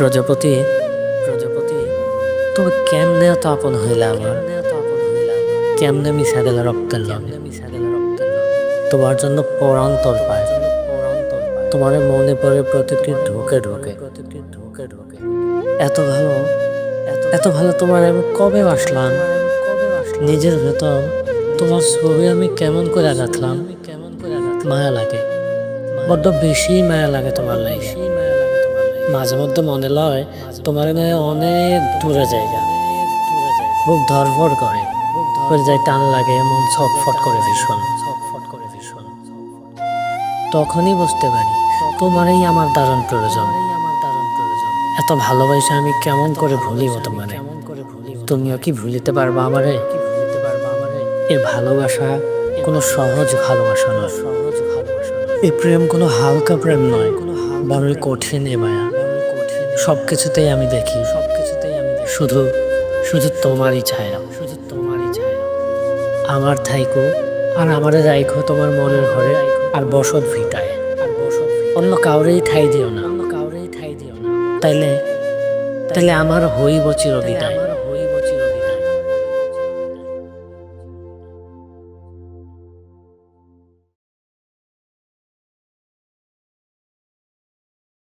প্রজাপতি প্রজাপতি, তুমি কেমনে এত আপন হইলে আমার? কেমনে মিশা গেল রক্তের লগে তোমার জন্য পরান্তর পায়। তোমার মনে পড়ে প্রতিটি ঢোকে ঢোকে। এত ভালো এত ভালো তোমার আমি কবে আসলাম নিজের ভেতর তোমার ছবি আমি কেমন করে রাখলাম মায়া লাগে, বড্ড বেশি মায়া লাগে তোমার লাগে মাঝে মধ্যে মনে লয়, তোমার অনেক দূরে জায়গা। বুক ধরফর করে করে যায় টান লাগে, মন ছটফট করে ভীষণ। ছটফট করে ভীষণ তখনই বুঝতে পারি, তোমারই আমার দারুণ প্রয়োজন। এত ভালোবাসা আমি কেমন করে ভুলিব তোমারে? তুমিও কি ভুলিতে পারবা আমারে? এ ভালোবাসা কোনো সহজ ভালোবাসা নয়। সহজ ভালোবাসা এই প্রেম কোনো হালকা প্রেম নয় বড়ই কঠিন এ মায়া। সব কিছুতেই আমি দেখি। সব কিছুতেই আমি শুধু শুধু তোমারই ছায়া। শুধু তোমারই ছায়া। আমার থাইকো আর আমারে রাইখো তোমার মনের ঘরে আর বসত ভিটায়। আর বসত অন্য কাউরেই ঠাই দিও না। অন্য কাউরেই ঠাই দিও না। তাইলে তাইলে আমার হইব চিরবিদায়